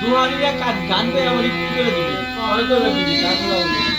দুয়ারিরা গান গান করে আমার একটু করে দিবি। পরে তো গান